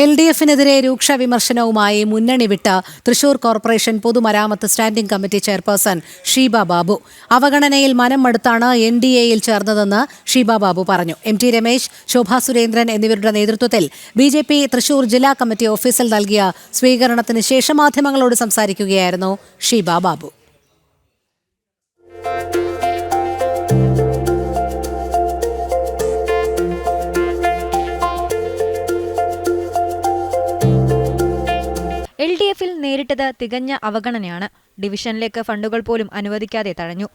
L D എഫിനെതിരെ രൂക്ഷ വിമർശനവുമായി മുന്നണി വിട്ട തൃശൂർ കോർപ്പറേഷൻ പൊതുമരാമത്ത് standing committee chairperson Sheeba Babu. അവഗണനയിൽ മനം മടുത്താണ് എൻ ഡി എയിൽ ചേർന്നതെന്ന് ഷീബ ബാബു പറഞ്ഞു. എം ടി രമേശ് ശോഭാ സുരേന്ദ്രൻ എന്നിവരുടെ നേതൃത്വത്തിൽ ബി ജെ പി തൃശൂർ ജില്ലാ കമ്മിറ്റി ഓഫീസിൽ നൽകിയ സ്വീകരണത്തിന് ശേഷം മാധ്യമങ്ങളോട് സംസാരിക്കുകയായിരുന്നു ഷീബ ബാബു. എൽ ഡി എഫിൽ നേരിട്ടത് തികഞ്ഞ അവഗണനയാണ്. ഡിവിഷനിലേക്ക് ഫണ്ടുകൾ പോലും അനുവദിക്കാതെ തഴഞ്ഞു.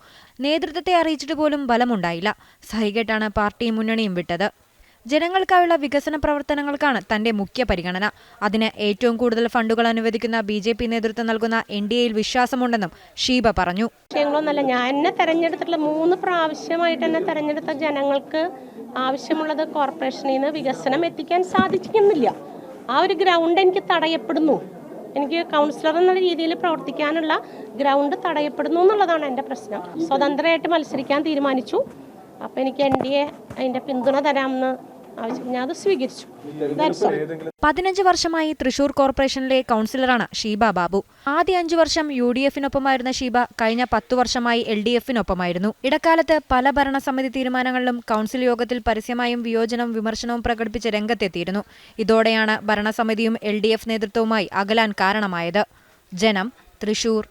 നേതൃത്വത്തെ അറിയിച്ചിട്ട് പോലും ബലമുണ്ടായില്ല. സഹികെട്ടാണ് പാർട്ടി മുന്നണിയും വിട്ടത്. ജനങ്ങൾക്കായുള്ള വികസന പ്രവർത്തനങ്ങൾക്കാണ് തന്റെ മുഖ്യ പരിഗണന. അതിന് ഏറ്റവും കൂടുതൽ ഫണ്ടുകൾ അനുവദിക്കുന്ന ബി ജെ പി നേതൃത്വം നൽകുന്ന എൻ ഡി എയിൽ വിശ്വാസമുണ്ടെന്നും ഷീബ പറഞ്ഞു. ഞാൻ എന്നെ തെരഞ്ഞെടുത്തിട്ടുള്ള മൂന്ന് പ്രാവശ്യമായിട്ട് എന്നെ തെരഞ്ഞെടുത്ത ജനങ്ങൾക്ക് ആവശ്യമുള്ളത് കോർപ്പറേഷനിൽ നിന്ന് വികസനം എത്തിക്കാൻ സാധിക്കുന്നില്ല ആ ഒരു ഗ്രൗണ്ട് എനിക്ക് തടയപ്പെടുന്നു. എനിക്ക് കൗൺസിലർ എന്നുള്ള രീതിയിൽ പ്രവർത്തിക്കാനുള്ള ഗ്രൗണ്ട് തടയപ്പെടുന്നു എന്നുള്ളതാണ് എന്റെ പ്രശ്നം. സ്വതന്ത്രമായിട്ട് മത്സരിക്കാൻ തീരുമാനിച്ചു. അപ്പോൾ എനിക്ക് എൻ ഡി എ അതിന്റെ പിന്തുണ തരാമെന്ന് ആവശ്യം. ഞാൻ അത് സ്വീകരിച്ചു. പതിനഞ്ച് വർഷമായി തൃശൂർ കോർപ്പറേഷനിലെ കൗൺസിലറാണ് ഷീബ ബാബു. ആദ്യ അഞ്ചു വർഷം യു ഡി എഫിനൊപ്പമായിരുന്ന ഷീബ കഴിഞ്ഞ പത്തു വർഷമായി എൽ ഡി എഫിനൊപ്പമായിരുന്നു. ഇടക്കാലത്ത് പല ഭരണസമിതി തീരുമാനങ്ങളിലും കൗൺസിൽ യോഗത്തിൽ പരസ്യമായും വിയോജനവും വിമർശനവും പ്രകടിപ്പിച്ച് രംഗത്തെത്തിയിരുന്നു. ഇതോടെയാണ് ഭരണസമിതിയും എൽ ഡി എഫ് നേതൃത്വവുമായി അകലാൻ കാരണമായത്. ജനം തൃശൂർ